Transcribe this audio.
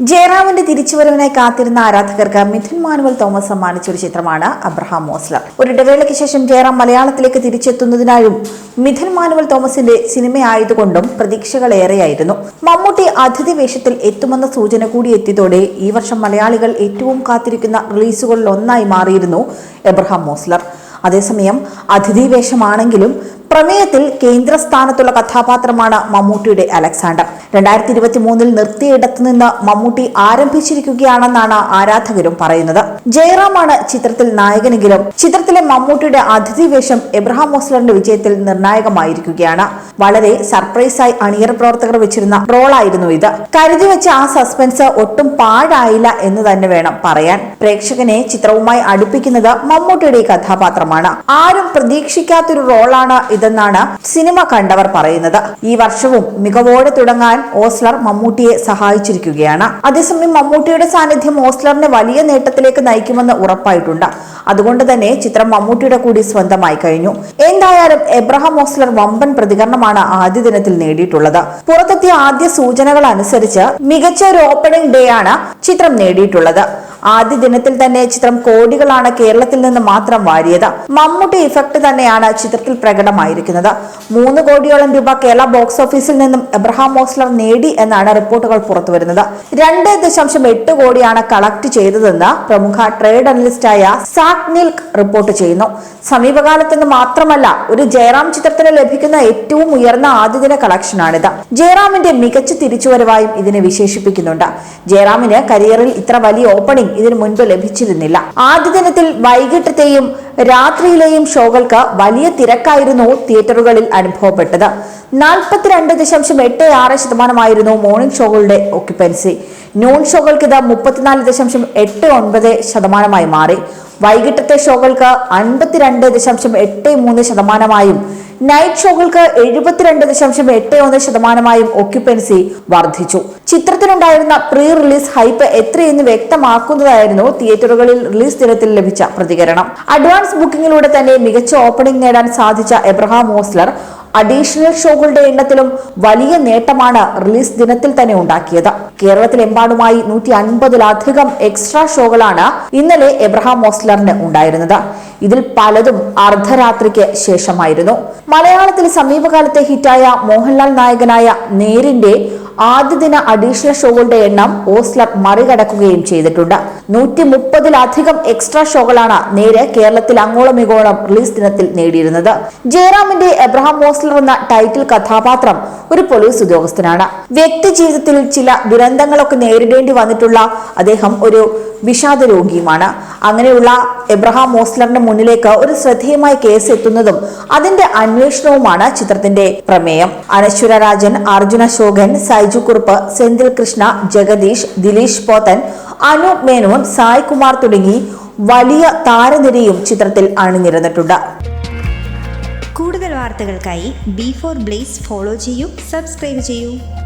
ജയറാമിന്റെ തിരിച്ചുവരവിനായി കാത്തിരുന്ന ആരാധകർക്ക് Mithun manual Thomas സമ്മാനിച്ച ഒരു ചിത്രമാണ് അബ്രഹാം മോസ്ലർ ഒരു ഇടവേളയ്ക്ക് ശേഷം ജയറാം മലയാളത്തിലേക്ക് തിരിച്ചെത്തുന്നതിനായും മിഥുൻ മാനുവൽ തോമസിന്റെ സിനിമയായതുകൊണ്ടും പ്രതീക്ഷകൾ ഏറെയായിരുന്നു മമ്മൂട്ടി അതിഥി വേഷത്തിൽ എത്തുമെന്ന സൂചന കൂടി എത്തിയതോടെ ഈ വർഷം മലയാളികൾ ഏറ്റവും കാത്തിരിക്കുന്ന റിലീസുകളിൽ ഒന്നായി മാറിയിരുന്നു എബ്രഹാം മോസ്ലർ അതേസമയം അതിഥി വേഷമാണെങ്കിലും പ്രമേയത്തിൽ കേന്ദ്രസ്ഥാനത്തുള്ള കഥാപാത്രമാണ് മമ്മൂട്ടിയുടെ അലക്സാണ്ടർ. രണ്ടായിരത്തി ഇരുപത്തി മൂന്നിൽ നിർത്തിയിടത്തു നിന്ന് മമ്മൂട്ടി ആരംഭിച്ചിരിക്കുകയാണെന്നാണ് ആരാധകരും പറയുന്നത്. ജയറാമാണ് ചിത്രത്തിൽ നായകനെങ്കിലും ചിത്രത്തിലെ മമ്മൂട്ടിയുടെ അതിഥി വേഷം എബ്രഹാം മോസ്ലറിന്റെ വിജയത്തിൽ നിർണായകമായിരിക്കുകയാണ്. വളരെ സർപ്രൈസായി അണിയർ പ്രവർത്തകർ വെച്ചിരുന്ന റോളായിരുന്നു ഇത്. കരുതി വെച്ച ആ സസ്പെൻസ് ഒട്ടും പാഴായില്ല എന്ന് തന്നെ വേണം പറയാൻ. പ്രേക്ഷകനെ ചിത്രവുമായി അടുപ്പിക്കുന്നത് മമ്മൂട്ടിയുടെ കഥാപാത്രമാണ്. ആരും പ്രതീക്ഷിക്കാത്തൊരു റോളാണ് ഇതെന്നാണ് സിനിമ കണ്ടവർ പറയുന്നത്. ഈ വർഷവും മികവോടെ തുടങ്ങാൻ ഓസ്ലർ മമ്മൂട്ടിയെ സഹായിച്ചിരിക്കുകയാണ്. അതേസമയം മമ്മൂട്ടിയുടെ സാന്നിധ്യം ഓസ്ലറിനെ വലിയ നേട്ടത്തിലേക്ക് നയിക്കുമെന്ന് ഉറപ്പായിട്ടുണ്ട്. അതുകൊണ്ട് തന്നെ ചിത്രം മമ്മൂട്ടിയുടെ കൂടി സ്വന്തമായി കഴിഞ്ഞു. എന്തായാലും എബ്രഹാം ഓസ്ലർ വമ്പൻ പ്രതികരണമാണ് ആദ്യ ദിനത്തിൽ നേടിയിട്ടുള്ളത്. പുറത്തെത്തിയ ആദ്യ സൂചനകൾ അനുസരിച്ച് മികച്ച ഒരു ഓപ്പണിംഗ് ഡേ ആണ് ചിത്രം നേടിയിട്ടുള്ളത്. ആദ്യ ദിനത്തിൽ തന്നെ ചിത്രം കോടികളാണ് കേരളത്തിൽ നിന്ന് മാത്രം വാരിയത്. മമ്മൂട്ടി ഇഫക്റ്റ് തന്നെയാണ് ചിത്രത്തിൽ പ്രകടമായിരിക്കുന്നത്. മൂന്ന് കോടിയോളം രൂപ കേരള ബോക്സ് ഓഫീസിൽ നിന്നും എബ്രഹാം മോസ്ലർ നേടി എന്നാണ് റിപ്പോർട്ടുകൾ പുറത്തുവരുന്നത്. രണ്ട് ദശാംശം എട്ട് കോടിയാണ് കളക്ട് ചെയ്തതെന്ന് പ്രമുഖ ട്രേഡ് അനലിസ്റ്റായ സാക് നിൽക്ക് റിപ്പോർട്ട് ചെയ്യുന്നു. സമീപകാലത്തെന്ന് മാത്രമല്ല ഒരു ജയറാം ചിത്രത്തിന് ലഭിക്കുന്ന ഏറ്റവും ഉയർന്ന ആദ്യദിന കളക്ഷനാണിത് ജയറാമിന്റെ മികച്ച തിരിച്ചുവരവായും ഇതിനെ വിശേഷിപ്പിക്കുന്നുണ്ട്. ജയറാമിന് കരിയറിൽ ഇത്ര വലിയ ഓപ്പണിംഗ് ഇതിനു മുൻപ് ലഭിച്ചിരുന്നില്ല. ആദ്യ ദിനത്തിൽ വൈകിട്ടത്തെയും രാത്രിയിലെയും ഷോകൾക്ക് വലിയ തിരക്കായിരുന്നു തിയേറ്ററുകളിൽ അനുഭവപ്പെട്ടത്. നാൽപ്പത്തിരണ്ട് ദശാംശം എട്ട് ആറ് ശതമാനമായിരുന്നു മോർണിംഗ് ഷോകളുടെ ഓക്യുപ്പൻസി നൂൺ ഷോകൾക്ക് ഇത് മുപ്പത്തിനാല് ദശാംശം എട്ട് ഒൻപത് ശതമാനമായി മാറി. വൈകിട്ടത്തെ ഷോകൾക്ക് അൻപത്തിരണ്ട് ദശാംശം എട്ട് മൂന്ന് ശതമാനമായും നൈറ്റ് ഷോകൾക്ക് എഴുപത്തിരണ്ട് ദശാംശം എട്ട് ഒന്ന് ശതമാനമായും ഒക്യുപ്പൻസി വർദ്ധിച്ചു. ചിത്രത്തിനുണ്ടായിരുന്ന പ്രീ റിലീസ് ഹൈപ്പ് എത്രയെന്ന് വ്യക്തമാക്കുന്നതായിരുന്നു തിയേറ്ററുകളിൽ റിലീസ് ദിനത്തിൽ ലഭിച്ച പ്രതികരണം. അഡ്വാൻസ് ബുക്കിംഗിലൂടെ തന്നെ മികച്ച ഓപ്പണിംഗ് നേടാൻ സാധിച്ച എബ്രഹാം മോസ്ലർ അഡീഷണൽ ഷോകളുടെ എണ്ണത്തിലും വലിയ നേട്ടമാണ് റിലീസ് ദിനത്തിൽ തന്നെ ഉണ്ടാക്കിയത്. കേരളത്തിലെമ്പാടുമായി നൂറ്റി അൻപതിലധികം എക്സ്ട്രാ ഷോകളാണ് ഇന്നലെ എബ്രഹാം മോസ്ലറിന് ഉണ്ടായിരുന്നത്. ഇതിൽ പലതും അർദ്ധരാത്രിക്ക് ശേഷമായിരുന്നു. മലയാളത്തിൽ സമീപകാലത്തെ ഹിറ്റായ മോഹൻലാൽ നായകനായ നേരിന്റെ ആദ്യ ദിന അഡീഷണൽ ഷോകളുടെ എണ്ണം ഓസ്ലർ മറികടക്കുകയും ചെയ്തിട്ടുണ്ട്. നൂറ്റി മുപ്പതിലധികം എക്സ്ട്രാ ഷോകളാണ് നേരെ കേരളത്തിൽ അങ്ങോളം ഇങ്ങോളം റിലീസ് ദിനത്തിൽ നേടിയിരുന്നത്. ജയറാമിന്റെ എബ്രഹാം മോസ്ലർ എന്ന ടൈറ്റിൽ കഥാപാത്രം ഒരു പോലീസ് ഉദ്യോഗസ്ഥനാണ്. വ്യക്തി ജീവിതത്തിൽ ചില ദുരന്തങ്ങളൊക്കെ നേരിടേണ്ടി വന്നിട്ടുള്ള അദ്ദേഹം ഒരു വിഷാദ രോഗിയുമാണ്. അങ്ങനെയുള്ള എബ്രഹാം മോസ്ലറിന്റെ മുന്നിലേക്ക് ഒരു ശ്രദ്ധേയമായ കേസ് എത്തുന്നതും അതിന്റെ അന്വേഷണവുമാണ് ചിത്രത്തിന്റെ പ്രമേയം. അനശ്വര രാജൻ അർജുന ശോകൻ സൈജു കുറുപ്പ് സെന്തിൽ കൃഷ്ണ ജഗദീഷ് ദിലീഷ് പോത്തൻ അനൂപ് മേനോൻ സായ് കുമാർ തുടങ്ങി വലിയ താരനിരയും ചിത്രത്തിൽ അണിനിരന്നിട്ടുണ്ട്. കൂടുതൽ വാർത്തകൾക്കായി ബി ഫോർ ബ്ലേസ് ഫോളോ ചെയ്യൂ സബ്സ്ക്രൈബ് ചെയ്യൂ.